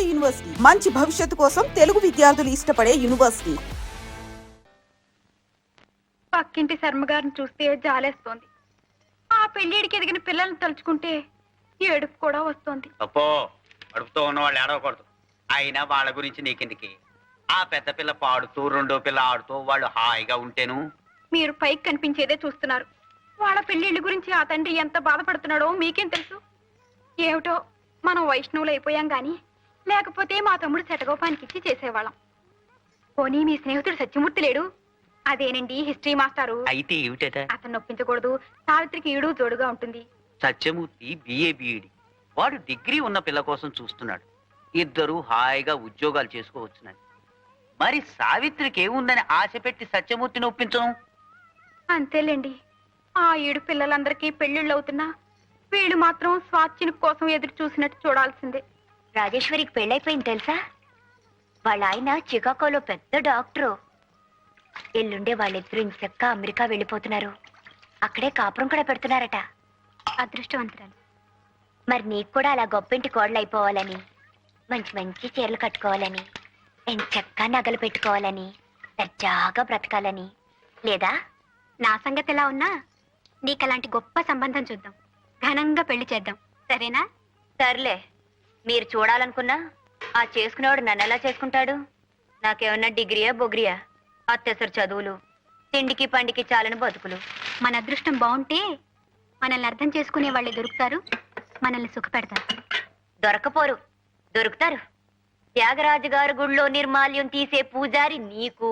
నాడు యూనివర్సిటీ. మంచి భవిష్యత్తు కోసం తెలుగు విద్యార్థులు ఇష్టపడే యూనివర్సిటీ. పక్కింటి శర్మ గారిని చూస్తే జాలేస్తోంది. ఆ పెళ్ళిడికి ఎదిగిన పిల్లల్ని తలుచుకుంటే ఏడుపు కూడా వస్తోంది. అప్పో అడుపుతో ఉన్న వాళ్ళు ఏడవకూడదు. అయినా వాళ్ళ గురించి నీకెందుకి? ఆ పెద్ద పిల్ల పాడుతూ రెండో పిల్ల ఆడుతూ వాళ్ళు హాయిగా ఉంటేను? మీరు పైకి కనిపించేదే చూస్తున్నారు. వాళ్ళ పెళ్ళిళ్ళ గురించి ఆ తండ్రి ఎంత బాధపడుతున్నాడో మీకేం తెలుసు? ఏమిటో మనం వైష్ణవులు అయిపోయాం గాని లేకపోతే మా తమ్ముడు శటగోపానికి ఇచ్చి చేసేవాళ్ళం. పోనీ మీ స్నేహితుడు సత్యమూర్తి లేడు? అదేనండి హిస్టరీ మాస్టారు. అయితే ఏమిటట? అతను నొప్పించకూడదు సావిత్రికి ఈడు జోడుగా ఉంటుంది. సత్యమూర్తి బిఏ బిఈడి వాడు డిగ్రీ ఉన్న పిల్ల కోసం చూస్తున్నాడు. ఇద్దరు హాయిగా ఉద్యోగాలు చేసుకోవచ్చునని. మరి సావిత్రికి ఏముందని ఆశ పెట్టి సత్యమూర్తిని ఒప్పించను? అంతేలేండి. ఆ ఏడు పిల్లలందరికీ పెళ్ళిళ్ళు అవుతున్నా వీళ్ళు మాత్రం స్వాచ్ఛిని కోసం ఎదురు చూసినట్టు చూడాల్సిందే. రాజేశ్వరికి పెళ్ళైపోయింది తెలుసా? వాళ్ళ ఆయన చికాగోలో పెద్ద డాక్టరు. ఎల్లుండే వాళ్ళిద్దరూ ఇంచక్క అమెరికా వెళ్ళిపోతున్నారు. అక్కడే కాపురం కూడా పెడుతున్నారట. అదృష్టవంతురాలు. మరి నీకు కూడా అలా గొప్పింటి కోడలు అయిపోవాలని మంచి మంచి చీరలు కట్టుకోవాలని ఎంచక్క నగలు పెట్టుకోవాలని దర్జాగా బ్రతకాలని. లేదా? నా సంగతి ఎలా ఉన్నా నీకు అలాంటి గొప్ప సంబంధం చూద్దాం. ఘనంగా పెళ్ళి చేద్దాం. సరేనా? సర్లే. మీరు చూడాలనుకున్నా ఆ చేసుకునేవాడు నన్ను ఎలా చేసుకుంటాడు? నాకేమన్నా డిగ్రీయా బొగ్రియా? అత్యవసర చదువులు తిండికి పండికి చాలని బతుకులు. మన అదృష్టం బాగుంటే మనల్ని అర్థం చేసుకునే వాళ్ళే దొరుకుతారు మనల్ని సుఖపెడతారు. దొరకపోరు దొరుకుతారు. త్యాగరాజు గారి గుళ్ళో నిర్మాల్యం తీసే పూజారి నీకు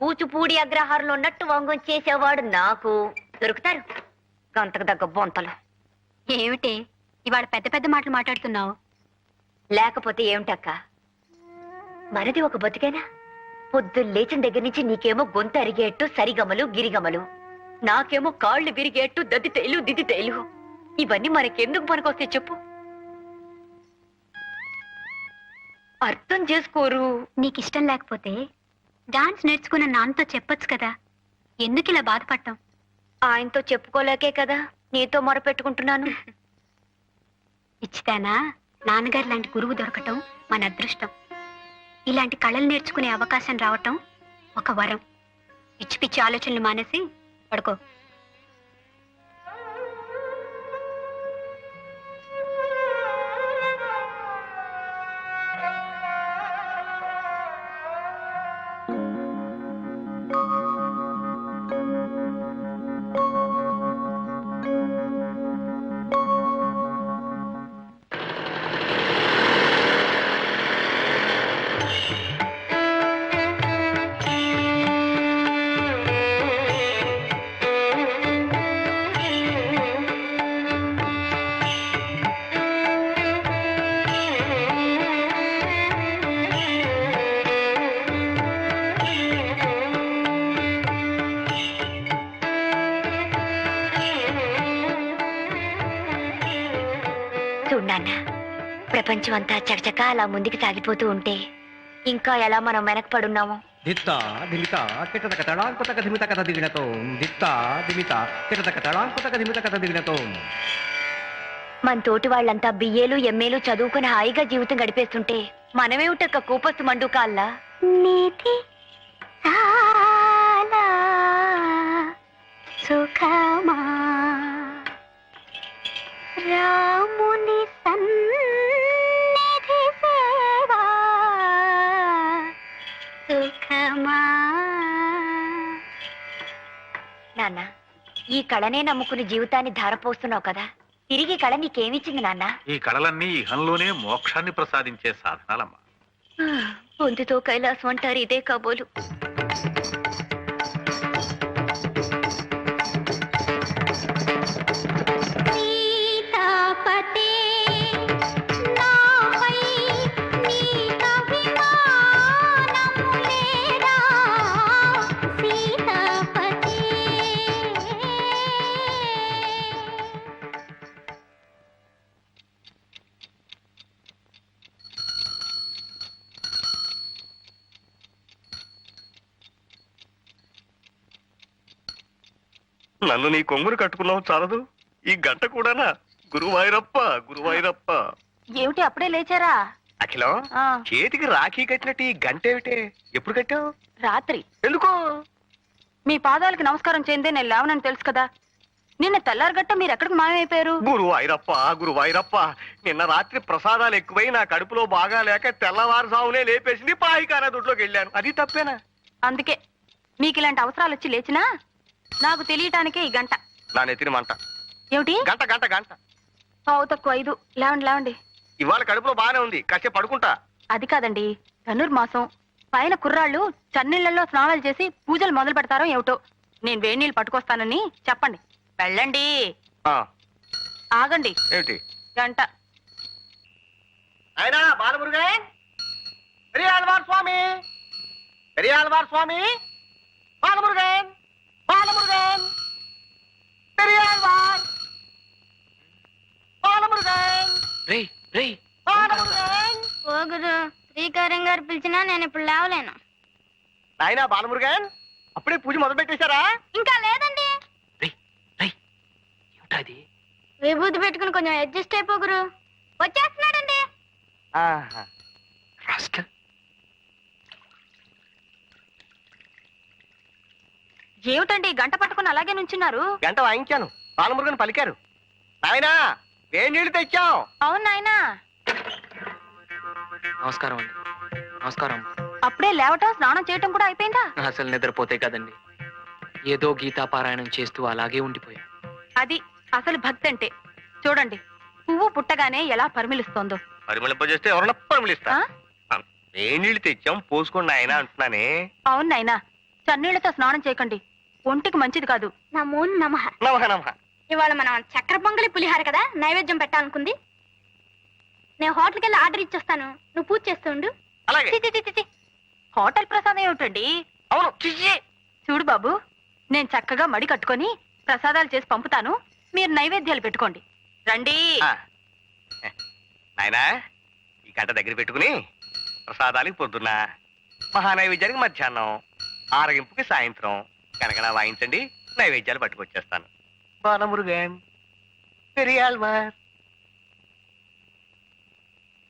కూచుపూడి అగ్రహారంలో ఉన్నట్టు వంగం చేసేవాడు నాకు. దొరుకుతారు. గంతకు దగ్గ బొంతలు. ఏమిటి? ఇవాళ పెద్ద పెద్ద మాటలు మాట్లాడుతున్నావు. లేకపోతే ఏమిటక్క? మనది ఒక బతికేనా? పొద్దు లేచిన దగ్గర నుంచి నీకేమో గొంతు అరిగేట్టు సరిగమలు గిరిగమలు. నాకేమో కాళ్ళు విరిగేట్టు దద్ది తేలు దిద్ది తేలు ఇవన్నీ మనకెందుకు పనికొస్తాయి చెప్పు. అర్థం చేసుకోరు. నీకు ఇష్టం లేకపోతే డాన్స్ నేర్చుకున్న నాన్నతో చెప్పొచ్చు కదా. ఎందుకు ఇలా బాధపడటం ఆయనతో చెప్పుకోలేకే కదా. నీతో మొరపెట్టుకుంటున్నాను. ఇచ్చితేనా? నాన్నగారు లాంటి గురువు దొరకటం మన అదృష్టం. ఇలాంటి కళలు నేర్చుకునే అవకాశం రావటం ఒక వరం. పిచ్చి పిచ్చి ఆలోచనలు మానేసి పడుకో. నాన్న. ప్రపంచం అంతా చకచక అలా ముందుకు సాగిపోతూ ఉంటే ఇంకా ఎలా మనం వెనకపడున్నామో దిత్త దిమిత కిటతక తడాంకుతక ధిమిత కథ దిగినతో దిత్త దిమిత కిటతక తడాంకుతక ధిమిత కథ దిగినతో మన తోటి వాళ్ళంతా బిఏలు ఎంఏలు చదువుకుని హాయిగా జీవితం గడిపేస్తుంటే మనమేమిటక్క కూపస్తు మండుకాల్లా? నీతి. నాన్న ఈ కళనే నమ్ముకుని జీవితాన్ని ధారపోస్తున్నావు కదా. తిరిగి కళ నీకేమిచ్చింది నాన్న? ఈ కళలన్నీ ఇహంలోనే మోక్షాన్ని ప్రసాదించే సాధనాలమ్మా. పొందుతో కైలాసం అంటారు ఇదే కాబోలు. నన్ను నీ కొంగురు కట్టుకున్నావు చాలదు. ఈ గంట కూడానా? గురువాయిరప్ప గురువాయిరప్ప. ఏమిటి అప్పుడే లేచారా? అఖిలం ఆ, చేతికి రాఖీ కట్టినట్టు ఈ గంట ఏమిటి? ఎప్పుడు కట్టావు? రాత్రి. ఎందుకు? మీ పాదాలకు నమస్కారం చేయందే నేను లేవనని తెలుసు కదా. నిన్న తెల్లారగట్ట మీరు ఎక్కడికి మాయమైపోయారు? గురు వైరప్ప గురు వైరప్ప నిన్న రాత్రి ప్రసాదాలు ఎక్కువై నా కడుపులో బాగా లేక తెల్లవారుజామునే లేపేసింది పాయికాన దొడ్లోకి వెళ్ళాను. అది తప్పేనా? అందుకే. మీకు ఇలాంటి అవసరాలు వచ్చి లేచినా నాకు తెలియటానికే ఈ గంట. నా నెత్తిన మంట. ఏమిటి? గంట గంట గంట. పావు తక్కువ ఐదు. లేవండి లేవండి. ఇవాళ కడుపులో బాగానే ఉంది. కాసేపు పడుకుంటా. అది కాదండి ధనుర్ మాసం. పైన కుర్రాళ్ళు చన్నీళ్ళలో స్నానాలు చేసి పూజలు మొదలు పెడతారో ఏమిటో. నేను వేడి నీళ్ళు పట్టుకొస్తానని చెప్పండి. వెళ్ళండి. ఆ, ఆగండి. ఏమిటి? గంట. అయినా బాలమురుగన్? పెరియాళ్వార్ స్వామి? పెరియాళ్వార్ స్వామి? బాలమురుగన్ పెరియాళ్వార్ శ్రీకారం గారు పిలిచినా నేను ఇప్పుడు లేవలేను. నాయనా బాలమురుగన్ అప్పుడే పూజ మొదలు పెట్టేశారా? ఇంకా లేదండి. రేయ్ రేయ్ ఏమిటది విభూతి పెట్టుకుని కొంచెం అడ్జస్ట్ అయిపోగురు వచ్చేస్తున్నాడండి. ఆహా. రాస్కల్. ఏమిటండి గంట పట్టుకుని అలాగే నుంచున్నారు? గంట వాయించాను. బాలమురుగన్ పలికారు. నాయనా వేడి నీళ్ళు తెచ్చాం అవును నాయనా. నమస్కారం అండి. నమస్కారం అప్పుడే లేవటం స్నానం చేయటం కూడా అయిపోయిందా? అసలు నిద్రపోతే కదండి. ఏదో గీతా పారాయణం చేస్తూ అలాగే ఉండిపోయా. అది అసలు భక్తి అంటే చూడండి పువ్వు పుట్టగానే ఎలా పరిమిలిస్తోందో పరిమళింపజేస్తే ఎవరన్నా పరిమళిస్తా ఆ? నీళ్ళు తెచ్చాం? పోసుకోండి నాయనా అంటున్నానే. అవును నాయనా. చన్నీళ్ళతో స్నానం చేయకండి. ఒంటికి మంచిది కాదు. నమో నమః. నమః నమః. ఇవాళ మనం చక్కెర పొంగలి పులిహార కదా? నైవేద్యం పెట్టాలనుకుంది. నేను హోటల్కి వెళ్ళి ఆర్డర్ ఇచ్చొస్తాను. నువ్వు పూజ చేస్తుండు అలాగే. చి, చి, చి, చి, చి. హోటల్ ప్రసాదం ఏమిటండి? అవును చూడు బాబు నేను చక్కగా మడి కట్టుకొని ప్రసాదాలు చేసి పంపుతాను. మీరు నైవేద్యాలు పెట్టుకోండి. రండి. ఆ. నాయనా ఈ గంట దగ్గర పెట్టుకుని ప్రసాదాలకి పొద్దున్న మహానైవేద్యానికి మధ్యాహ్నం ఆరగింపుకి సాయంత్రం కనకన వాయించండి నైవేద్యాలు పట్టుకొచ్చేస్తాను. బాలమురుగన్ పెరియాల్వార్.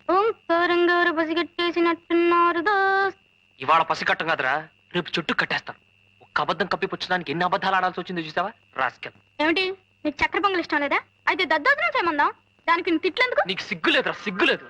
ఓంకారం గారు పసిగట్టేసినట్టున్నారు దోస్త్. ఇవాళ పసికట్టం కదరా రేపు చుట్టూ కట్టేస్తాను ఒక్క అబద్ధం కప్పిపుచ్చడానికి ఎన్ని అబద్ధాలు ఆడాల్సి వచ్చిందో చూసావా? రాస్కల్. ఏమిటి నీకు చక్కెర పొంగల్ ఇష్టం లేదా? అయితే దద్దోజనం చేయమందాం. దానికి తిట్లెందుకు? నీకు సిగ్గు లేదురా సిగ్గు లేదు.